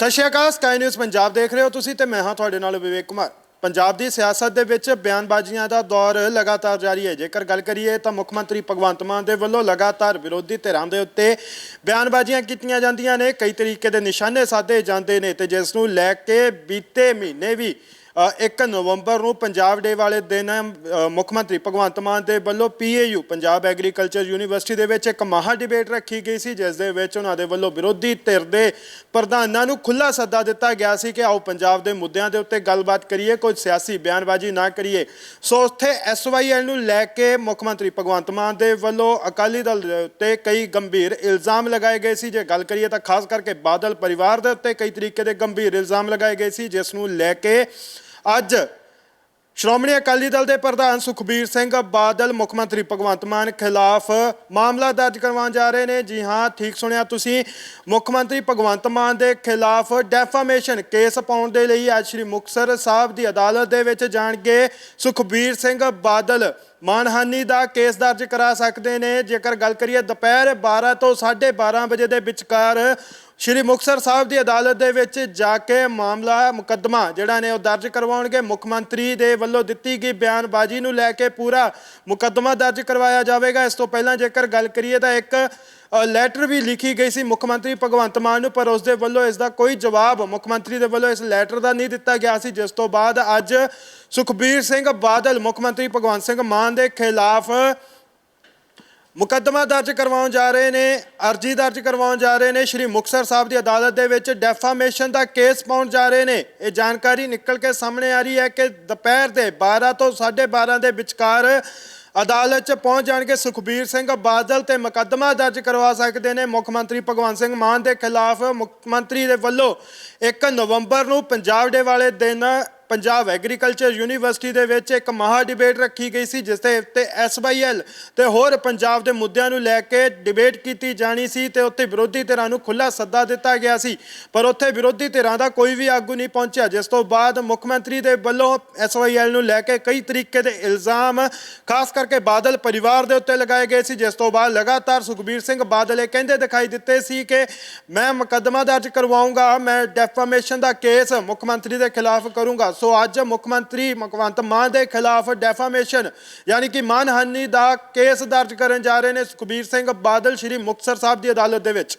ਸਤਿ ਸ਼੍ਰੀ ਅਕਾਲ ਸਕਾਈ ਨਿਊਜ਼ ਪੰਜਾਬ ਦੇਖ ਰਹੇ ਹੋ ਤੁਸੀਂ ਤੇ ਮੈਂ ਹਾਂ ਤੁਹਾਡੇ ਨਾਲ ਵਿਵੇਕ ਕੁਮਾਰ। ਪੰਜਾਬ ਦੀ ਸਿਆਸਤ ਦੇ ਵਿੱਚ ਬਿਆਨਬਾਜ਼ੀਆਂ ਦਾ ਦੌਰ ਲਗਾਤਾਰ ਜਾਰੀ ਹੈ। ਜੇਕਰ ਗੱਲ ਕਰੀਏ ਤਾਂ ਮੁੱਖ ਮੰਤਰੀ ਭਗਵੰਤ ਮਾਨ ਦੇ ਵੱਲੋਂ ਲਗਾਤਾਰ ਵਿਰੋਧੀ ਧਿਰਾਂ ਦੇ ਉੱਤੇ ਬਿਆਨਬਾਜ਼ੀਆਂ ਕੀਤੀਆਂ ਜਾਂਦੀਆਂ ਨੇ। ਕਈ ਤਰੀਕੇ ਦੇ ਨਿਸ਼ਾਨੇ ਸਾਧੇ ਜਾਂਦੇ ਨੇ ਤੇ ਜਿਸ ਨੂੰ ਲੈ ਕੇ ਬੀਤੇ ਮਹੀਨੇ ਵੀ 1 ਨਵੰਬਰ ਨੂੰ ਪੰਜਾਬ ਡੇ ਵਾਲੇ ਦਿਨ ਮੁੱਖ ਮੰਤਰੀ ਭਗਵੰਤ ਮਾਨ ਦੇ ਵੱਲੋਂ ਪੀਏਯੂ, ਪੰਜਾਬ ਐਗਰੀਕਲਚਰ ਯੂਨੀਵਰਸਿਟੀ ਦੇ ਵਿੱਚ ਇੱਕ ਮਹਾ ਡਿਬੇਟ ਰੱਖੀ ਗਈ ਸੀ, ਜਿਸ ਦੇ ਵਿੱਚ ਉਹਨਾਂ ਦੇ ਵੱਲੋਂ ਵਿਰੋਧੀ ਧਿਰ ਦੇ ਪ੍ਰਧਾਨਾਂ ਨੂੰ ਖੁੱਲਾ ਸੱਦਾ ਦਿੱਤਾ ਗਿਆ ਸੀ ਕਿ ਆਓ ਪੰਜਾਬ ਦੇ ਮੁੱਦਿਆਂ ਦੇ ਉੱਤੇ ਗੱਲਬਾਤ ਕਰੀਏ, ਕੋਈ ਸਿਆਸੀ ਬਿਆਨਬਾਜ਼ੀ ਨਾ ਕਰੀਏ। ਸੋ ਉੱਥੇ ਐਸਵਾਈਐਲ ਨੂੰ ਲੈ ਕੇ ਮੁੱਖ ਮੰਤਰੀ ਭਗਵੰਤ ਮਾਨ ਦੇ ਵੱਲੋਂ ਅਕਾਲੀ ਦਲ ਦੇ ਉੱਤੇ ਕਈ ਗੰਭੀਰ ਇਲਜ਼ਾਮ ਲਗਾਏ ਗਏ ਸੀ। ਜੇ ਗੱਲ ਕਰੀਏ ਤਾਂ ਖਾਸ ਕਰਕੇ ਬਾਦਲ ਪਰਿਵਾਰ ਦੇ ਉੱਤੇ ਕਈ ਤਰੀਕੇ ਦੇ ਗੰਭੀਰ ਇਲਜ਼ਾਮ ਲਗਾਏ ਗਏ ਸੀ, ਜਿਸ ਨੂੰ ਲੈ ਕੇ ਅੱਜ ਸ਼੍ਰੋਮਣੀ ਅਕਾਲੀ ਦਲ ਦੇ ਪ੍ਰਧਾਨ ਸੁਖਬੀਰ ਸਿੰਘ ਬਾਦਲ, ਮੁੱਖ ਮੰਤਰੀ ਭਗਵੰਤ ਮਾਨ ਖਿਲਾਫ ਮਾਮਲਾ ਦਰਜ ਕਰਵਾਉਣ ਜਾ ਰਹੇ ਨੇ। ਜੀ ਹਾਂ, ਠੀਕ ਸੁਣਿਆ ਤੁਸੀਂ। ਮੁੱਖ ਮੰਤਰੀ ਭਗਵੰਤ ਮਾਨ ਦੇ ਖਿਲਾਫ ਡੈਫਾਮੇਸ਼ਨ ਕੇਸ ਪਾਉਣ ਦੇ ਲਈ ਅੱਜ ਸ਼੍ਰੀ ਮੁਕਤਸਰ ਸਾਹਿਬ ਦੀ ਅਦਾਲਤ ਦੇ ਵਿੱਚ ਜਾਣਗੇ। ਸੁਖਬੀਰ ਸਿੰਘ ਬਾਦਲ ਮਾਨਹਾਨੀ ਦਾ ਕੇਸ ਦਰਜ ਕਰਾ ਸਕਦੇ ਨੇ। ਜੇਕਰ ਗੱਲ ਕਰੀਏ, ਦੁਪਹਿਰ 12 ਤੋਂ 12:30 ਵਜੇ ਦੇ ਵਿਚਕਾਰ ਸ਼੍ਰੀ ਮੁਕਤਸਰ ਸਾਹਿਬ ਦੀ ਅਦਾਲਤ ਦੇ ਵਿੱਚ ਜਾ ਕੇ ਮਾਮਲਾ ਮੁਕੱਦਮਾ ਜਿਹੜਾ ਨੇ ਉਹ ਦਰਜ ਕਰਵਾਉਣਗੇ। ਮੁੱਖ ਮੰਤਰੀ ਦੇ ਵੱਲੋਂ ਦਿੱਤੀ ਗਈ ਬਿਆਨਬਾਜ਼ੀ ਨੂੰ ਲੈ ਕੇ ਪੂਰਾ ਮੁਕੱਦਮਾ ਦਰਜ ਕਰਵਾਇਆ ਜਾਵੇਗਾ। ਇਸ ਤੋਂ ਪਹਿਲਾਂ ਜੇਕਰ ਗੱਲ ਕਰੀਏ ਤਾਂ ਇੱਕ ਲੈਟਰ ਵੀ ਲਿਖੀ ਗਈ ਸੀ ਮੁੱਖ ਮੰਤਰੀ ਭਗਵੰਤ ਮਾਨ ਨੂੰ, ਪਰ ਉਸ ਦੇ ਵੱਲੋਂ ਇਸ ਦਾ ਕੋਈ ਜਵਾਬ ਮੁੱਖ ਮੰਤਰੀ ਦੇ ਵੱਲੋਂ ਇਸ ਲੈਟਰ ਦਾ ਨਹੀਂ ਦਿੱਤਾ ਗਿਆ ਸੀ, ਜਿਸ ਤੋਂ ਬਾਅਦ ਅੱਜ ਸੁਖਬੀਰ ਸਿੰਘ ਬਾਦਲ ਮੁੱਖ ਮੰਤਰੀ ਭਗਵੰਤ ਸਿੰਘ ਮਾਨ ਦੇ ਖਿਲਾਫ ਮੁਕੱਦਮਾ ਦਰਜ ਕਰਵਾਉਣ ਜਾ ਰਹੇ ਨੇ, ਅਰਜੀ ਦਰਜ ਕਰਵਾਉਣ ਜਾ ਰਹੇ ਨੇ, ਸ਼੍ਰੀ ਮੁਕਤਸਰ ਸਾਹਿਬ ਦੀ ਅਦਾਲਤ ਦੇ ਵਿੱਚ ਡੈਫਾਮੇਸ਼ਨ ਦਾ ਕੇਸ ਪਾਉਣ ਜਾ ਰਹੇ ਨੇ। ਇਹ ਜਾਣਕਾਰੀ ਨਿਕਲ ਕੇ ਸਾਹਮਣੇ ਆ ਰਹੀ ਹੈ ਕਿ ਦੁਪਹਿਰ ਦੇ 12 ਤੋਂ 12:30 ਦੇ ਵਿਚਕਾਰ ਅਦਾਲਤ 'ਚ ਪਹੁੰਚ ਜਾਣਗੇ ਸੁਖਬੀਰ ਸਿੰਘ ਬਾਦਲ ਤੇ ਮੁਕੱਦਮਾ ਦਰਜ ਕਰਵਾ ਸਕਦੇ ਨੇ। ਮੁੱਖ ਮੰਤਰੀ ਭਗਵੰਤ ਸਿੰਘ ਮਾਨ ਦੇ ਖਿਲਾਫ ਮੁੱਖ ਮੰਤਰੀ ਦੇ ਵੱਲੋਂ 1 ਨਵੰਬਰ ਨੂੰ ਪੰਜਾਬ ਡੇ ਵਾਲੇ ਦਿਨ ਪੰਜਾਬ ਐਗਰੀਕਲਚਰ ਯੂਨੀਵਰਸਿਟੀ ਦੇ ਵਿੱਚ ਇੱਕ ਮਹਾ ਡਿਬੇਟ ਰੱਖੀ ਗਈ ਸੀ, ਜਿਸ ਦੇ ਉੱਤੇ ਐਸਵਾਈਐਲ ਤੇ ਹੋਰ ਪੰਜਾਬ ਦੇ ਮੁੱਦਿਆਂ ਨੂੰ ਲੈ ਕੇ ਡਿਬੇਟ ਕੀਤੀ ਜਾਣੀ ਸੀ ਤੇ ਉੱਥੇ ਵਿਰੋਧੀ ਧਿਰਾਂ ਨੂੰ ਖੁੱਲਾ ਸੱਦਾ ਦਿੱਤਾ ਗਿਆ ਸੀ। ਪਰ ਉੱਥੇ ਵਿਰੋਧੀ ਧਿਰਾਂ ਦਾ ਕੋਈ ਵੀ ਆਗੂ ਨਹੀਂ ਪਹੁੰਚਿਆ, ਜਿਸ ਤੋਂ ਬਾਅਦ ਮੁੱਖ ਮੰਤਰੀ ਦੇ ਵੱਲੋਂ ਐਸਵਾਈਐਲ ਨੂੰ ਲੈ ਕੇ ਕਈ ਤਰੀਕੇ ਦੇ ਇਲਜ਼ਾਮ, ਖਾਸ ਕਰਕੇ ਬਾਦਲ ਪਰਿਵਾਰ ਦੇ ਉੱਤੇ ਲਗਾਏ ਗਏ ਸੀ, ਜਿਸ ਤੋਂ ਬਾਅਦ ਲਗਾਤਾਰ ਸੁਖਬੀਰ ਸਿੰਘ ਬਾਦਲ ਇਹ ਕਹਿੰਦੇ ਦਿਖਾਈ ਦਿੱਤੇ ਸੀ ਕਿ ਮੈਂ ਮੁਕੱਦਮਾ ਦਰਜ ਕਰਵਾਉਂਗਾ, ਮੈਂ ਡੈਫਾਮੇਸ਼ਨ ਦਾ ਕੇਸ ਮੁੱਖ ਮੰਤਰੀ ਦੇ ਖਿਲਾਫ ਕਰੂੰਗਾ। ਸੋ ਅੱਜ ਮੁੱਖ ਮੰਤਰੀ ਭਗਵੰਤ ਮਾਨ ਦੇ ਖਿਲਾਫ ਡੈਫਾਮੇਸ਼ਨ ਯਾਨੀ ਕਿ ਮਾਨਹਾਨੀ ਦਾ ਕੇਸ ਦਰਜ ਕਰਨ ਜਾ ਰਹੇ ਨੇ ਸੁਖਬੀਰ ਸਿੰਘ ਬਾਦਲ, ਸ਼੍ਰੀ ਮੁਕਤਸਰ ਸਾਹਿਬ ਦੀ ਅਦਾਲਤ ਦੇ ਵਿੱਚ।